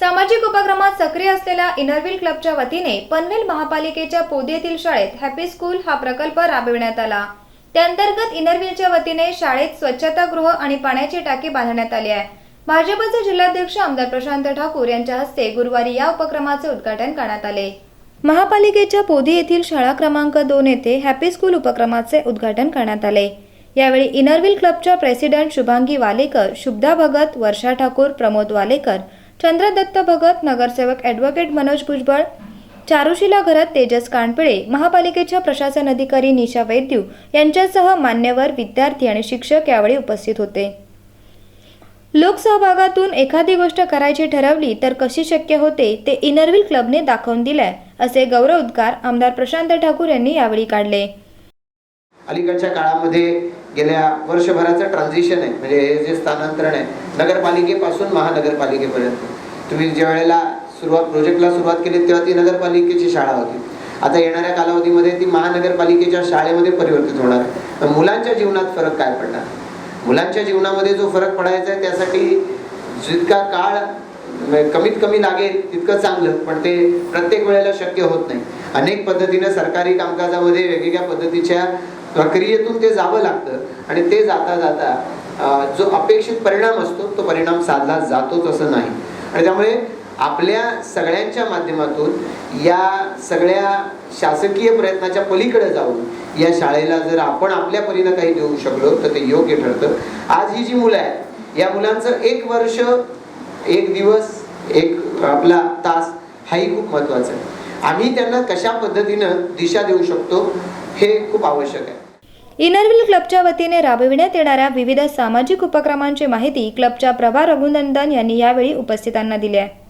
सामाजिक उपक्रमात सक्रिय असलेल्या इनरविल क्लबच्या वतीने पनवेल महापालिकेच्या पोदी येथील शाळेत हॅपी स्कूल हा प्रकल्प राबविण्यात आला. त्याअंतर्गत इनरव्हीलच्या वतीने शाळेत स्वच्छतागृह आणि पाण्याची टाकी बांधण्यात आली आहे. भाजपचे जिल्हाध्यक्ष आमदार प्रशांत ठाकूर यांच्या हस्ते गुरुवारी या उपक्रमाचे उद्घाटन करण्यात आले. महापालिकेच्या पोदी येथील शाळा क्रमांक दोन येथे हॅपी स्कूल उपक्रमाचे उद्घाटन करण्यात आले. यावेळी इनरविल क्लबच्या प्रेसिडेंट शुभांगी वालेकर शुभदा भगत वर्षा ठाकूर प्रमोद वालेकर चंद्रदत्त भगत नगरसेवक ॲडव्होकेट मनोज भुजबळ चारुशिला घरात तेजस कानपिळे महापालिकेच्या प्रशासन अधिकारी निशा वैद्यू यांच्यासह मान्यवर विद्यार्थी आणि शिक्षक यावेळी उपस्थित होते. लोकसहभागातून एखादी गोष्ट करायची ठरवली तर कशी शक्य होते ते इनरविल क्लबने दाखवून दिलंय असे गौरव उद्गार आमदार प्रशांत ठाकूर यांनी यावेळी काढले. अलीकडच्या काळामध्ये गेल्या वर्षभराचं ट्रान्झिशन आहे म्हणजे हे जे स्थानांतरण आहे नगरपालिकेपासून महानगरपालिकेपर्यंत. तुम्ही ज्या वेळेला सुरुवात प्रोजेक्टला सुरुवात केली तेव्हा ती नगरपालिकेची शाळा होती. आता येणाऱ्या कालावधीमध्ये ती महानगरपालिकेच्या शाळेमध्ये परिवर्तित होणार आहे. तर मुलांच्या जीवनात फरक काय पडणार? मुलांच्या जीवनामध्ये जो फरक पडायचा आहे त्यासाठी जितका काळ कमीत कमी लागेल तितकं चांगलं. पण ते प्रत्येक वेळेला शक्य होत नाही. अनेक पद्धतीनं सरकारी कामकाजामध्ये वेगवेगळ्या पद्धतीच्या प्रक्रियेतून ते जावं लागतं. आणि ते जाता जाता जो अपेक्षित परिणाम असतो तो परिणाम साधला जातोच असं नाही. आणि त्यामुळे आपल्या सगळ्यांच्या माध्यमातून या सगळ्या शासकीय प्रयत्नाच्या पलीकडे जाऊन या शाळेला जर आपण आपल्या परीनं काही देऊ शकलो तर ते योग्य ठरतं. आज ही जी मुलं आहेत या मुलांचं एक वर्ष एक दिवस एक आपला तास हाही खूप महत्त्वाचा आहे. आम्ही त्यांना कशा पद्धतीनं दिशा देऊ शकतो हे खूप आवश्यक आहे. इनरविल क्लबच्या वतीने राबविण्यात येणाऱ्या विविध सामाजिक उपक्रमांची माहिती क्लबच्या प्रभा रघुनंदन यांनी यावेळी उपस्थितांना दिली आहे.